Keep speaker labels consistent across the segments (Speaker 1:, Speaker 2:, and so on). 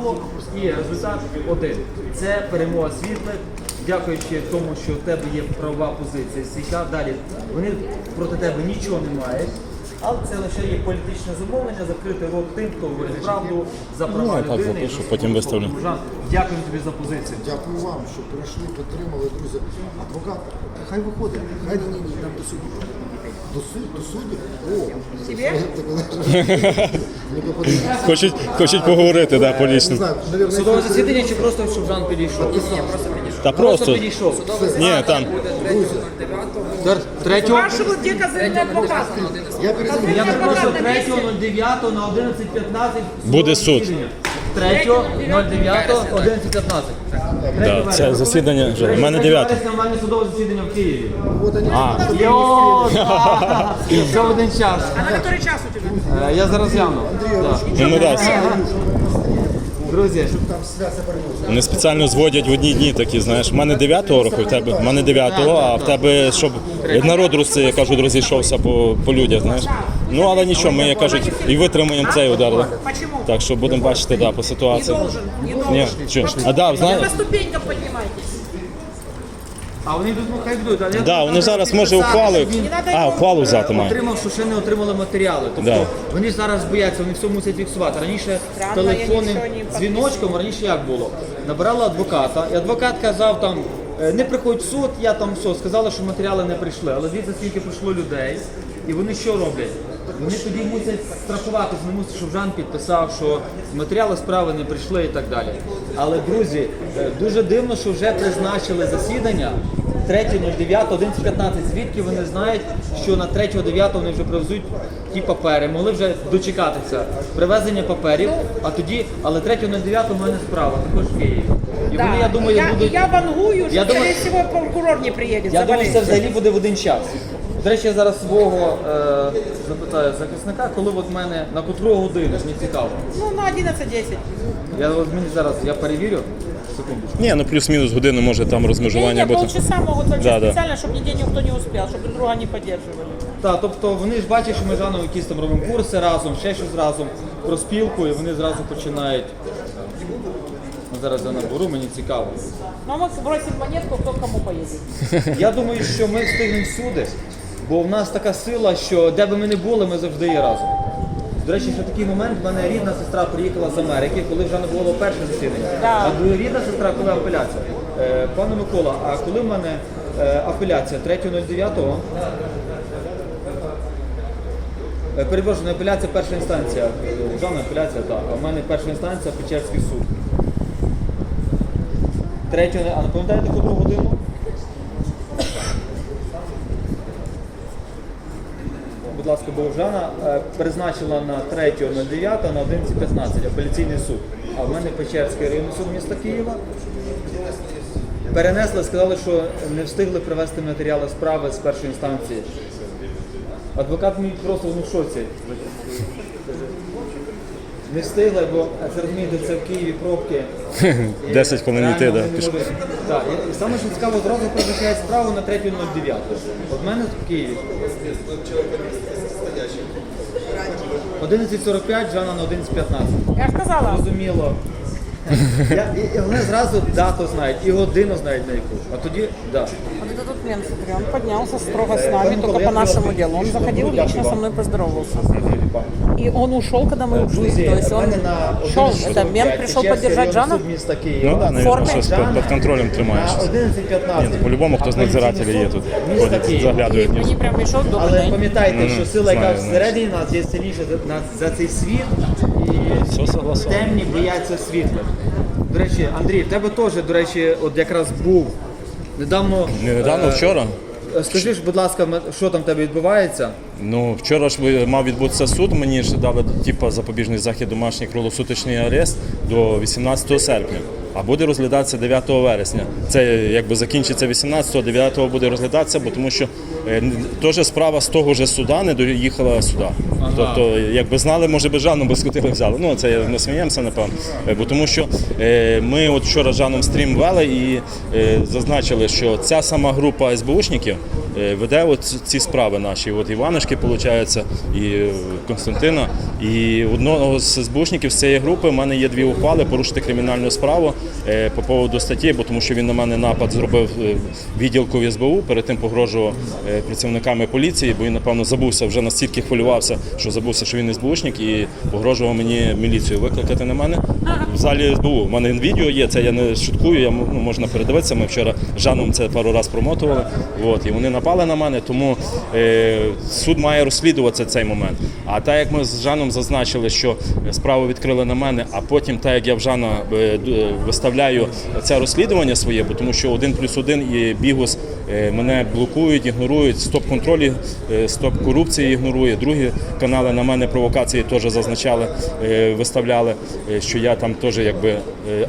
Speaker 1: було. І результат один. Це перемога світлих. Дякуючи тому, що в тебе є права позиція стійка. Далі вони проти тебе нічого не мають. Але це лише є політичне замовлення, закрити рот тим, хто говорить правду за права
Speaker 2: Ну, я так
Speaker 1: людини. і
Speaker 2: запишу,
Speaker 1: за
Speaker 2: потім виставлю.
Speaker 1: Дякую тобі за позицію.
Speaker 3: Дякую вам, що прийшли, підтримали, друзі. Адвокат, хай виходить, хай ні, ні, там до суду. До суду, до суду? О,
Speaker 4: Тебе?
Speaker 2: Хочуть, хочуть поговорити, да, по
Speaker 3: Не
Speaker 2: лічно.
Speaker 3: знаю, наверное,
Speaker 1: Судове засідання чи просто щоб Жан підійшов?
Speaker 2: Та просто.
Speaker 1: підійшов.
Speaker 2: Ні, там.
Speaker 1: Третього.
Speaker 4: Вашего где козырный адвокат?
Speaker 3: я перезвоню.
Speaker 1: Я прошу 3.09 на 11.15
Speaker 2: Буде суд.
Speaker 1: 3.09 11.15.
Speaker 2: Да, це засідання вже. У мене 9.
Speaker 1: У мене судове засідання в Києві.
Speaker 2: А,
Speaker 1: Йо, да. Все в один час.
Speaker 4: А на який час у тебе?
Speaker 1: Е, Я зараз гляну. Да.
Speaker 2: ну не дасть.
Speaker 1: Друзі.
Speaker 2: Вони спеціально зводять в одні дні такі, знаєш, в мене 9-го року, в тебе, в мене 9-го, а в тебе, щоб народ руси, я кажу, розійшовся по, по людях, знаєш. Ну, але нічого, ми, як кажуть, і витримаємо цей удар. Да? Так що будемо бачити, да, по
Speaker 4: Не
Speaker 2: ситуації.
Speaker 4: должен, не должен.
Speaker 2: Ні, що? А да,
Speaker 4: По
Speaker 2: знаєш,
Speaker 4: ступенькам поднимайтесь.
Speaker 1: А вони йдуть, ну хай йдуть. але я
Speaker 2: да,
Speaker 1: тут
Speaker 2: вони зараз може
Speaker 1: він
Speaker 2: А, ухвалу взяти має.
Speaker 1: Отримав, що ще не отримали матеріали. Тобто
Speaker 2: Да.
Speaker 1: вони зараз бояться, вони все мусять фіксувати. Раніше
Speaker 4: Странно,
Speaker 1: телефонним
Speaker 4: нічого не
Speaker 1: дзвіночком, раніше як було? Набирали адвоката, і адвокат казав там. «Е, Не приходь в суд, я там все, сказали, що матеріали не прийшли. Але дивіться, скільки прийшло людей, і вони що роблять? Вони тоді мусять страхуватися, вони мусять, щоб Жан підписав, що матеріали справи не прийшли і так далі. Але друзі, е, дуже дивно, що вже призначили засідання 3.09, 11.15. Звідки вони знають, що на 3.09 вони вже привезуть ті папери, могли вже дочекатися привезення паперів, а тоді, але 3.09 в мене справа, також в Києві. І вони, я думаю,
Speaker 4: я,
Speaker 1: будуть.
Speaker 4: я вангую,
Speaker 1: Я думаю-
Speaker 4: прокурор не приедет.
Speaker 1: Я думаю, це взагалі буде в один час. До речі, я зараз свого е, запитаю захисника, коли от в мене на котру годину, мені цікаво.
Speaker 4: Ну, на 11.10.
Speaker 1: Я от мені зараз я перевірю. Секундочку.
Speaker 2: Ні, ну плюс-мінус годину може там
Speaker 4: Не,
Speaker 2: розмежування
Speaker 4: не,
Speaker 2: бути.
Speaker 4: полчаса могут вообще
Speaker 2: Да, да.
Speaker 4: специально, чтобы нигде никто не успел, чтобы друг друга не поддерживали.
Speaker 1: Так, тобто вони ж бачать, що ми з Жаном якісь там робимо курси разом, ще щось разом про спілку, і вони зразу починають. Ну, зараз я наберу, мені цікаво.
Speaker 4: Но мы бросим монетку, кто к кому поедет.
Speaker 1: Я думаю, що ми встигнемо всюди, бо в нас така сила, що де би ми не були, ми завжди є разом. До речі, ще такий момент, в мене рідна сестра приїхала з Америки, коли вже не було перше засідання.
Speaker 4: Да.
Speaker 1: А рідна сестра, коли апеляція. Е, пане Микола, а коли в мене е, апеляція 3.09? Е, Перепрошую, не апеляція перша інстанція. Державна апеляція, так. А в мене перша інстанція Печерський суд. Третю, а не пам'ятаєте котру годину? Ласка, Богжана е, призначила на 3.09 на 11.15 апеляційний суд. А в мене Печерський районний суд міста Києва. Перенесли, сказали, що не встигли привезти матеріали справи з першої інстанції. Адвокат мій просто ну, в шоці. Не встигли, бо це розумієте, це в Києві пробки.
Speaker 2: 10 хвилин йти, да, пішки.
Speaker 1: Так, і- саме що цікаво, одразу призначають справу на 3.09. От мене в Києві. 11.45, Жанна на 11.15.
Speaker 4: Я ж сказала,
Speaker 1: Зрозуміло. Я, і, і вони зразу дату знають, і годину знають на яку. А тоді, да.
Speaker 4: вот это тут мент, смотри, он поднялся строго с нами,
Speaker 1: тільки
Speaker 4: только по нашему
Speaker 1: ділу.
Speaker 4: делу. Он
Speaker 1: пішов,
Speaker 4: заходил лично со мной поздоровался.
Speaker 1: Спасибі, пане.
Speaker 4: И он ушел, когда мы ушли.
Speaker 1: Друзі,
Speaker 4: То есть
Speaker 1: в
Speaker 4: он
Speaker 1: мене на
Speaker 4: шел,
Speaker 1: 11.45
Speaker 4: это мент пришел
Speaker 1: Печерський
Speaker 4: поддержать
Speaker 1: районний
Speaker 4: Жана.
Speaker 1: суд міста Києва.
Speaker 2: Ну да,
Speaker 4: Форми?
Speaker 2: навіть щось під, під контролем тримаєш.
Speaker 1: На 11.15.
Speaker 2: Ні, ну, по-любому хтось з надзирателів є тут.
Speaker 1: Міста
Speaker 2: Ходять,
Speaker 1: Києва.
Speaker 2: заглядують.
Speaker 4: И они прям пришел добрый
Speaker 1: Але
Speaker 4: день.
Speaker 1: пам'ятайте, що сила, яка
Speaker 2: знаю, знаю.
Speaker 1: всередині нас є сильніша за, нас- за цей світ, і
Speaker 2: Все согласовано.
Speaker 1: темні бояться світлих. До речі, Андрій, в тебе теж, до речі, от якраз був недавно.
Speaker 2: Не недавно,
Speaker 1: е,
Speaker 2: вчора.
Speaker 1: Скажи ж, будь ласка, що там в тебе відбувається?
Speaker 2: Ну, вчора ж мав відбутися суд, мені ж дали типу, запобіжний захід домашній круглосуточний арест до 18 серпня. А буде розглядатися 9 вересня. Це якби закінчиться 18-го, 9-го буде розглядатися, бо тому що теж справа з того ж суда не доїхала сюди. Тобто, якби знали, може би Жанну би скотили взяли. Ну це ми сміємося, напевно. Е, Бо тому що е, ми от вчора з Жаном стрім вели і е, зазначили, що ця сама група СБУшників е, веде от ці справи наші. От Іванушки, виходить, і е, Константина. І одного з СБУшників з цієї групи в мене є дві ухвали порушити кримінальну справу е, по поводу статті, бо тому що він на мене напад зробив е, відділку в СБУ, перед тим погрожував е, працівниками поліції, бо він, напевно, забувся, вже настільки хвилювався, що забувся, що він СБУшник, і погрожував мені міліцію викликати на мене. В залі СБУ. У мене відео є, це я не шуткую, я, ну, можна передивитися. Ми вчора з Жаном це пару разів промотували. От, і вони напали на мене, тому е, суд має розслідувати цей момент. А так як ми з Жаном зазначили, що справу відкрили на мене, а потім, так як я в Жана е, е, виставляю це розслідування своє, бо тому що один плюс один і бігус мене блокують, ігнорують, стоп-контролі, е, стоп-корупції ігнорує. Другі канали на мене провокації теж зазначали, е, виставляли, е, що я там теж якби е,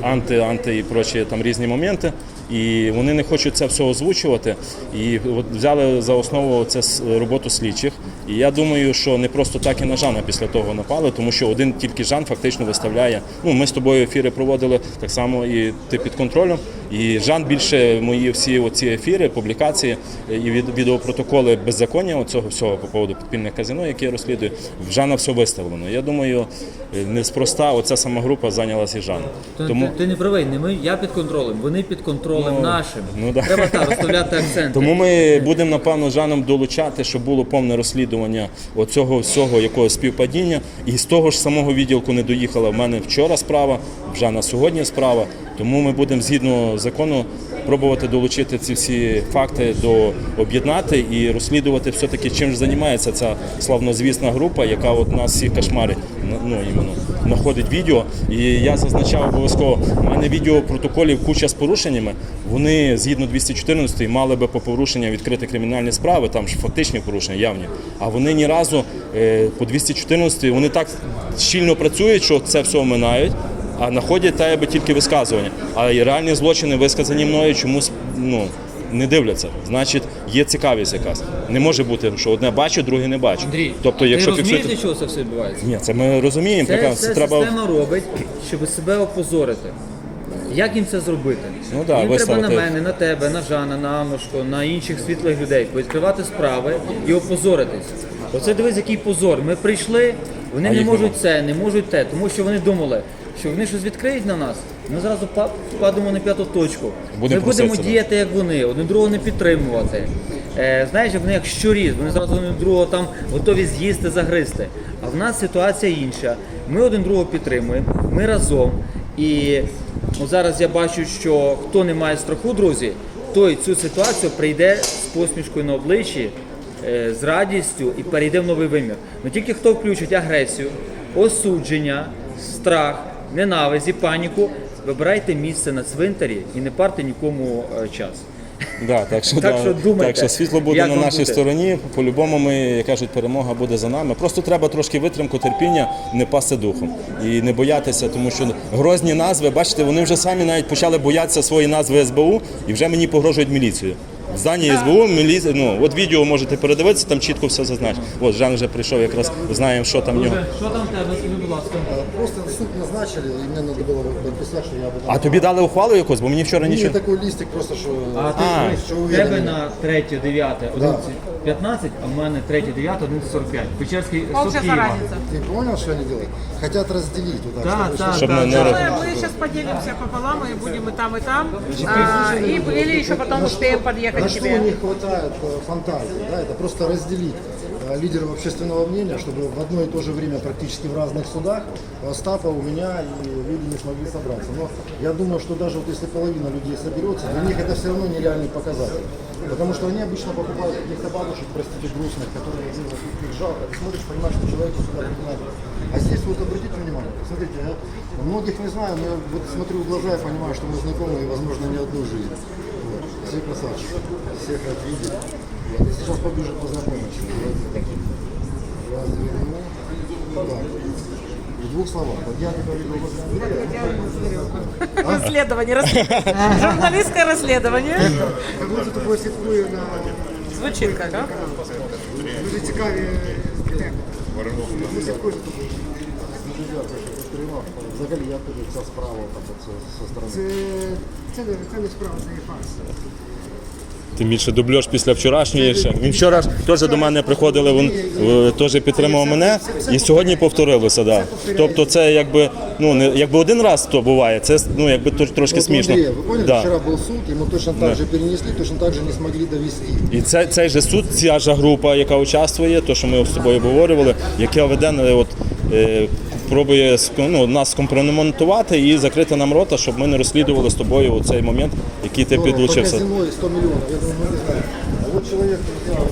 Speaker 2: анти, анти і прочі там різні моменти. І вони не хочуть це все озвучувати. І от взяли за основу це роботу слідчих. І я думаю, що не просто так і на Жана після того напали, тому що один тільки Жан фактично виставляє. Ну, ми з тобою ефіри проводили так само, і ти під контролем. І Жан більше мої всі оці ефіри, публікації е, і від відеопротоколи беззаконня оцього всього по поводу підпільних казино, які я розслідую, в Жана все виставлено. Я думаю, е, неспроста оця сама група зайнялася і Жаном.
Speaker 1: То
Speaker 2: Тому
Speaker 1: ти, ти не правий, не ми, я під контролем, вони під контролем нашим.
Speaker 2: ну да.
Speaker 1: Треба так розставляти акценти.
Speaker 2: Тому ми будемо напевно Жаном долучати, щоб було повне розслідування оцього всього якогось співпадіння. І з того ж самого відділку не доїхала. В мене вчора справа, в Жана сьогодні справа. Тому ми будемо згідно закону пробувати долучити ці всі факти до об'єднати і розслідувати все-таки, чим ж займається ця славнозвісна група, яка от нас всіх кошмарить, ну іменно знаходить відео. І я зазначав обов'язково, у мене відео протоколів куча з порушеннями. Вони згідно 214 мали би по порушенням відкрити кримінальні справи, там ж фактичні порушення явні. А вони ні разу е, по 214 вони так щільно працюють, що це все оминають. А знаходять та якби тільки висказування. А і реальні злочини, висказані мною, чомусь ну, не дивляться. Значить, є цікавість якась. Не може бути, що одне бачу, друге не бачу.
Speaker 1: Андрій,
Speaker 2: тобто, якщо
Speaker 1: ти розумієш,
Speaker 2: фіксуєте...
Speaker 1: чого це все відбувається?
Speaker 2: Ні, це ми розуміємо.
Speaker 1: Це,
Speaker 2: така,
Speaker 1: це
Speaker 2: це треба
Speaker 1: система робить, щоб себе опозорити. Як їм це зробити?
Speaker 2: Ну да,
Speaker 1: їм треба на мене, на тебе, на Жана, на Аннушку, на інших світлих людей відкривати справи і опозоритись. Оце дивись, який позор. Ми прийшли, вони
Speaker 2: А
Speaker 1: не
Speaker 2: їх
Speaker 1: можуть
Speaker 2: нема.
Speaker 1: це, не можуть те, тому що вони думали, що вони щось відкриють на нас. Ми зразу па- впадемо на п'яту точку.
Speaker 2: Будемо
Speaker 1: ми будемо діяти як вони, один другого не підтримувати. Е, знаєш, вони як щурі, вони зразу один другого там готові з'їсти, загризти. А в нас ситуація інша. Ми один другого підтримуємо, ми разом. І от зараз я бачу, що хто не має страху, друзі, той цю ситуацію прийде з посмішкою на обличчі, е, з радістю і перейде в новий вимір. Ну тільки хто включить агресію, осудження, страх, ненависть, паніку, вибирайте місце на цвинтарі і не парте нікому е, час.
Speaker 2: Да, так що,
Speaker 1: Так
Speaker 2: да,
Speaker 1: що думайте,
Speaker 2: так що світло буде на нашій
Speaker 1: бути.
Speaker 2: стороні. По-любому ми, як кажуть, перемога буде за нами. Просто треба трошки витримку, терпіння, не пасти духом і не боятися, тому що грозні назви, бачите, вони вже самі навіть почали боятися свої назви СБУ і вже мені погрожують міліцією. В зданні СБУ міліція, ну от відео можете передивитися, там чітко все зазначено. От Жан вже прийшов, якраз знаємо, що там в нього.
Speaker 1: Що там в тебе, скажи, будь ласка?
Speaker 3: Просто суд назначили, і мені треба було подписать, що я буду.
Speaker 2: А тобі дали ухвалу якусь, бо мені вчора
Speaker 3: Ні,
Speaker 2: нічого.
Speaker 3: такой листик просто, що...
Speaker 1: А ти
Speaker 2: А,
Speaker 3: що
Speaker 1: в
Speaker 3: уверений.
Speaker 1: тебе на 3, 9, 11, 15, а в мене 3, 9, 11, 45. Печерський суд
Speaker 4: Полчаса
Speaker 1: Києва.
Speaker 4: разница.
Speaker 3: Ты понял, что они делают? Хотят разделить вот так,
Speaker 1: Да,
Speaker 3: чтобы
Speaker 1: да,
Speaker 3: еще-
Speaker 2: Щоб
Speaker 1: да,
Speaker 2: не- не
Speaker 1: да.
Speaker 2: роз-
Speaker 4: Мы, мы сейчас поделимся пополам и будем и там, и там. А, и, или еще потом успеем подъехать
Speaker 3: На
Speaker 4: к
Speaker 3: что
Speaker 4: тебе.
Speaker 3: не хватает э, фантазии, да, это просто разделить э, Лидеров общественного мнения, чтобы в одно и то же время практически в разных судах у Остапа, у меня и люди не смогли собраться. Но я думаю, что даже вот если половина людей соберется, для них это все равно нереальный показатель. Потому что они обычно покупают каких-то бабушек, простите, грустных, которые ну, их жалко. Ты смотришь, понимаешь, что человеку сюда пригнали. А здесь вот обратите внимание, смотрите, я многих не знаю, но я вот смотрю в глаза и понимаю, что мы знакомы и, возможно, не одну жизнь. Вот. Все красавчики, всех рад видеть. И Сейчас поближе. Так. В двух словах. Вот я тебя видел возле
Speaker 4: Расследование, расследование. Журналистское расследование.
Speaker 3: как будто ты слепую на
Speaker 4: Звучить як, а?
Speaker 5: Дуже цікаві.
Speaker 3: Дуже дякую, що. Взагалі, як тобі ця справа так, от, зі сторони?
Speaker 5: Це, це, не- це не справа, це є фарс.
Speaker 2: Тим більше дубльош після вчорашньої ще. Він вчора ж теж до мене приходили, він е, теж підтримав мене і сьогодні повторилося. Да. Тобто це якби ну не якби один раз то буває, це ну якби тр- трошки
Speaker 3: Вот
Speaker 2: смішно.
Speaker 3: Андрея, вы поняли,
Speaker 2: Да.
Speaker 3: вчера был суд, ему точно так же перенесли, точно так же не смогли довести.
Speaker 2: І це, цей же суд, ця ж група, яка участвує, то що ми з тобою обговорювали, яка веде е, от, е, пробує ну, нас компрометувати і закрити нам рота, щоб ми не розслідували з тобою у цей момент, який ти підлучився.
Speaker 3: казино и 100 миллионов, я думаю, мы не знаем. А от чоловік друзья,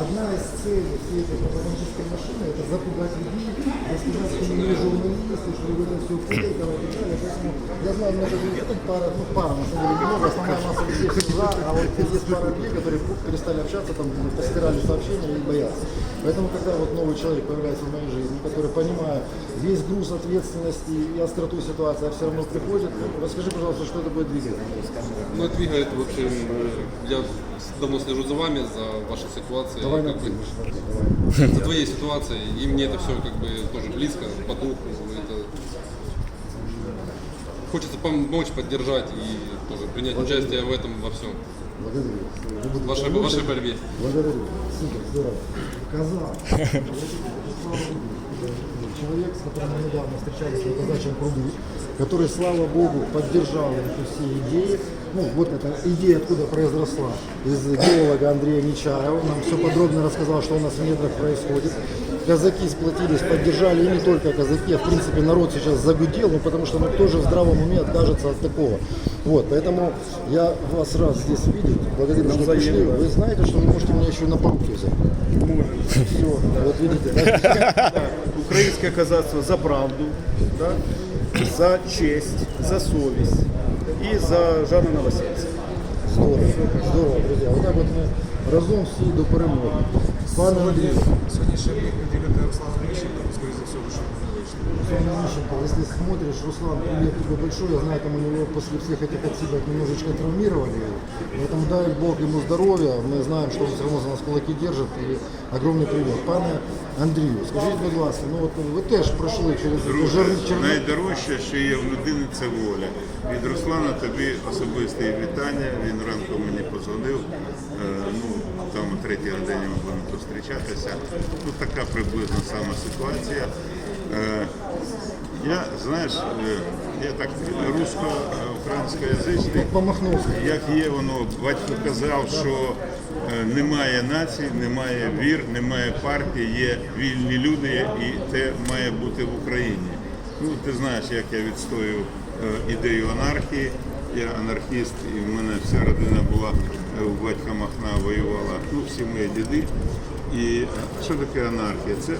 Speaker 3: одна из целей всей этой пропагандистской машины это запугать людей, рассказать, что мы не журналисты, что вы это все фейково и так далее. Поэтому я знаю много людей, ну, пара, ну, пара, на самом деле, немного, основная масса людей за, а вот есть пара людей, которые перестали общаться, там, постирали сообщения и боятся. Поэтому, когда вот новый человек появляется в моей жизни, который, понимая весь груз ответственности и остроту ситуации, а все равно приходит, расскажи, пожалуйста, что это будет двигать?
Speaker 6: Ну, двигает, в общем, я давно слежу за вами, за вашей ситуацией.
Speaker 3: Давай
Speaker 6: как бы,
Speaker 3: давай.
Speaker 6: за твоей ситуацией. И мне это все как бы тоже близко, по духу. Это... Хочется помочь, поддержать и тоже принять участие в этом во всем.
Speaker 3: Благодарю.
Speaker 6: В вашей, в
Speaker 3: работать.
Speaker 6: вашей борьбе.
Speaker 3: Благодарю. Супер, здорово. Казах. Человек, с которым мы недавно встречались на казачьем пруду, который, слава богу, поддержал эти все идеи. Ну, вот эта идея откуда произросла. Из геолога Андрея Нечаева. Он нам все подробно рассказал, что у нас в недрах происходит. Казаки сплотились, поддержали, и не только казаки, а в принципе народ сейчас загудел, ну, потому что ну, кто же в здравом уме откажется от такого. Вот, поэтому я вас раз здесь видел, благодарю, что пришли. Вы знаете, что вы можете меня еще на взять. Все, вот видите, да?
Speaker 7: Українське козацтво за правду, да? за честь, за совість і за Жана Новосельця.
Speaker 3: Здорово, здорово, друзья. Вот так вот мы разом всі до перемоги. Пане Андрій,
Speaker 8: Сьогодні ще поділити Руслан Міщенко, скоріше за все, що не вийшло.
Speaker 3: Руслан Мищенко, если смотришь, Руслан, привет тебе большой. Я знаю, там у него после всех этих отсидок немножечко травмировали. его. Поэтому дай Бог ему здоровья. Мы знаем, что он все равно за нас кулаки держит. И огромный привет. Пане Андрію, скажіть, будь ласка, ну от ви теж пройшли через жар... чер-
Speaker 9: Найдорожче, що є в людини, це воля. Від Руслана тобі особисте вітання. Він ранком мені позвонив. Е, Ну, там о третій годині ми будемо зустрічатися. Ну, така приблизно сама ситуація. Е, Я, знаєш, е, я так русско-українськоязичний. Як є воно, батько казав, що е, немає нації, немає вір, немає партії, є вільні люди, і це має бути в Україні. Ну, ти знаєш, як я відстоюю ідею анархії. Я анархіст, і в мене вся родина була у батька Махна воювала, ну всі мої діди. І що таке анархія? Це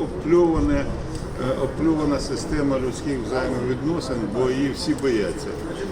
Speaker 9: обпльоване оплювана система людських взаємовідносин, бо її всі бояться.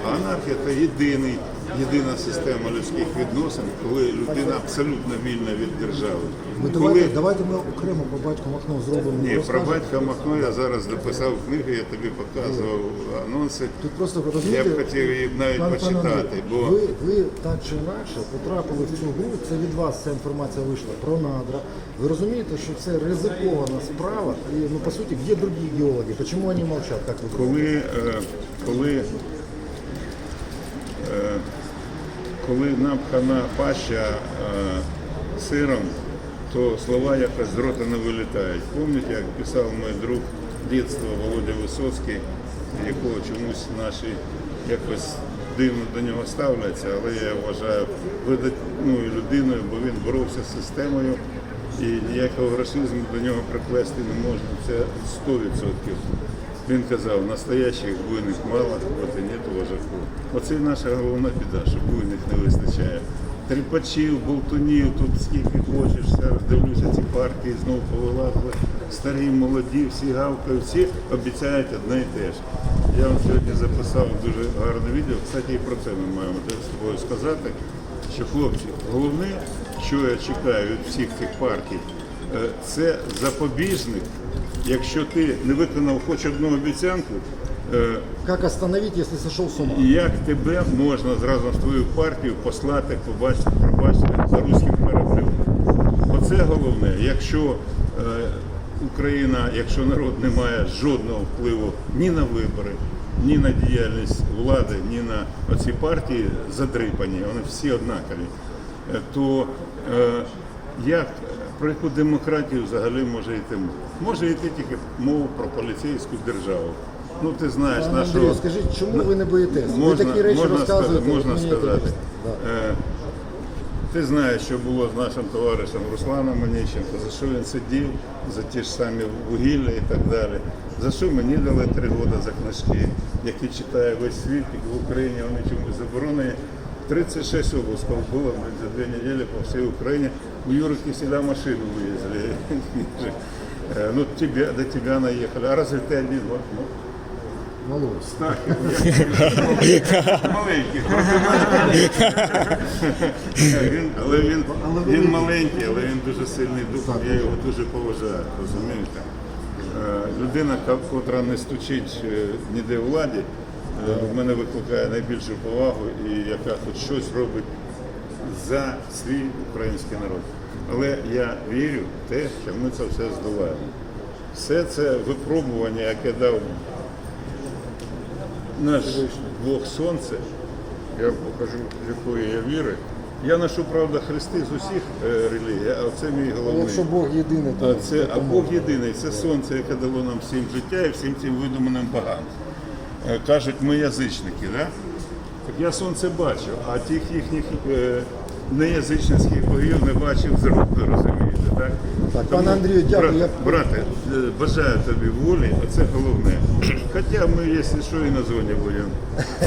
Speaker 9: А анархія це єдиний, єдина система людських відносин, коли людина абсолютно вільна від держави.
Speaker 3: Ви
Speaker 9: Коли
Speaker 3: давайте, давайте ми окремо по батьку Махно зробимо.
Speaker 9: ні, про батька Махно я зараз дописав книгу, я тобі показував анонси.
Speaker 3: Тут просто
Speaker 9: Я б хотів її навіть
Speaker 3: пане
Speaker 9: почитати,
Speaker 3: Андрій,
Speaker 9: бо
Speaker 3: ви, ви так чи інакше потрапили в цю гру, це від вас ця інформація вийшла про надра. Ви розумієте, що це ризикована справа, і ну по суті, де другі геологи? Чому вони мовчать, як ви думаєте?
Speaker 9: коли, е, коли, напхана паща е, сиром, то слова якось з рота не вилітають. Пам'ятаєте, як писав мій друг дитинства Володя Висоцький, якого чомусь наші якось дивно до нього ставляться, але я вважаю видатною людиною, бо він боровся з системою і ніякого расизму до нього приплести не можна. Це 100%. Він казав, настоящих буйних мало, от і нет вожаку. Оце наша головна біда, що буйних не вистачає. Тріпачів, болтунів, тут скільки хочеш, зараз дивлюся ці партії, знову повилазили. Старі, молоді, всі гавкають, всі обіцяють одне і те ж. Я вам сьогодні записав дуже гарне відео. Кстати, і про це ми маємо з тобою сказати. Що хлопці, головне, що я чекаю від всіх цих партій, це запобіжник Якщо ти не виконав хоч одну обіцянку, е,
Speaker 3: Как остановить, если сошел с ума?
Speaker 9: як тебе можна разом з твоєю партією послати, побачити, пробачити за руським кораблем. Оце головне. Якщо е, Україна, якщо народ не має жодного впливу ні на вибори, ні на діяльність влади, ні на оці партії задрипані, вони всі однакові, е, то е, як про яку демократію взагалі може йти? мова? Може йти тільки мова про поліцейську державу. Ну ти знаєш
Speaker 3: Пане
Speaker 9: нашого.
Speaker 3: Андрію, скажіть, чому ви не боїтесь? Ви такі речі
Speaker 9: можна
Speaker 3: розказуєте,
Speaker 9: можна
Speaker 3: мені
Speaker 9: сказати. Е, ти знаєш, що було з нашим товаришем Русланом Онищенко, за що він сидів, за ті ж самі вугілля і так далі. За що мені дали три роки за книжки, які читає весь світ, і в Україні вони чомусь заборонені. 36 обысков было блин, за две недели по всей Украине У Юры Киселя машину вывезли. Э, Ну, тебе, до тебя наехали. А разве ты один? Вот, ну,
Speaker 3: Володь.
Speaker 9: Стахів. Маленький. Він, але він, він маленький, але він дуже сильний духом, я його дуже поважаю, розумієте? Е, Людина, ка- котра не стучить е, ніде в владі, е, в мене викликає найбільшу повагу і яка хоч щось робить за свій український народ. Але я вірю в те, що ми це все здолаємо. Все це випробування, яке дав наш Бог Сонце, я покажу, якої я віри. Я ношу, правда, хрести з усіх е, релігій, а це мій головний.
Speaker 3: Якщо Бог єдиний, то
Speaker 9: А, це, а Бог єдиний, це сонце, яке дало нам всім життя і всім цим видуманим богам. Е, Кажуть, ми язичники, да? так я сонце бачу, а тих їхніх е, неязичницьких богів не бачив з рук, ви розумієте, так?
Speaker 3: Так, пане Андрію, дякую.
Speaker 9: Брат,
Speaker 3: Я-
Speaker 9: брате, е, бажаю тобі волі, а це головне. Хоча ми, якщо що, і на зоні будемо.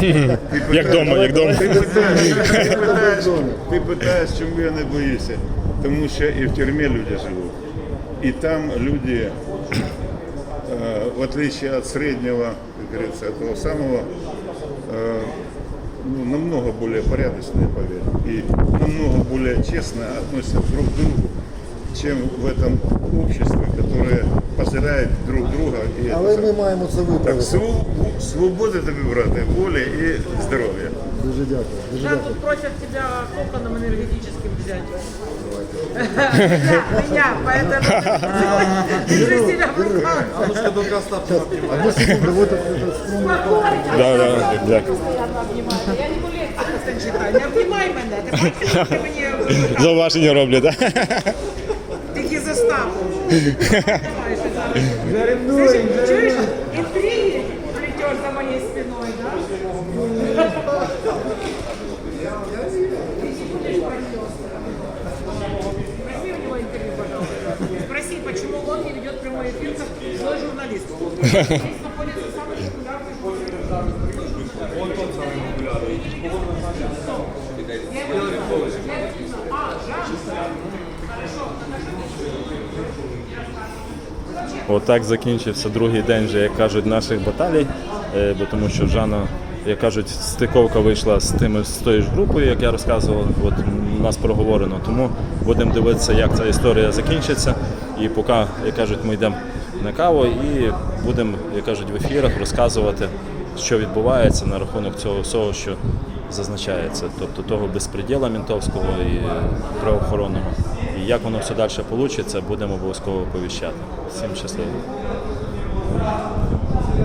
Speaker 9: Ти
Speaker 2: Як
Speaker 9: питаєш-
Speaker 2: дома, як дома.
Speaker 9: Ти питаєш, ти питаєш, ти питаєш, чому я не боюся. Тому що і в тюрмі люди живуть. І там люди, э, в отличие от среднего, как говорится, этого самого, э, ну, намного более порядочные, поверь, и намного более честно относятся друг к другу, чем в этом обществе, которое позирает друг друга. И это
Speaker 3: Але
Speaker 9: самое.
Speaker 3: ми маємо це
Speaker 9: Так,
Speaker 3: виправити.
Speaker 9: своб- свободи тобі, брате, волі і здоров'я.
Speaker 3: Дуже дякую. Дуже
Speaker 4: Жан
Speaker 3: дякую.
Speaker 4: тут просят тебя коконом энергетическим взять. Меня, меня, поэтому держи себя в руках.
Speaker 3: Одну секунду, вот это, это струнный
Speaker 2: Да, да, дякую.
Speaker 4: Я не буду лекції читати. Не обнімай мене. Ти бачиш, що ти мені
Speaker 2: Зауваження роблять, так?
Speaker 4: тільки заставу. Слышиш, чуєш? Інтриги популярный. А, Жан? Хорошо,
Speaker 2: Отак закінчився другий день, вже, як кажуть, наших баталій, е, бо тому що Жана, як кажуть, стиковка вийшла з тими з тою ж групою, як я розказував, от у нас проговорено. Тому будемо дивитися, як ця історія закінчиться. І поки, як кажуть, ми йдемо на каву і будемо, як кажуть, в ефірах розказувати, що відбувається на рахунок цього всього, що зазначається, тобто того безпреділа мінтовського і правоохоронного. І як воно все далі вийде, будемо обов'язково оповіщати. Всім щасливо.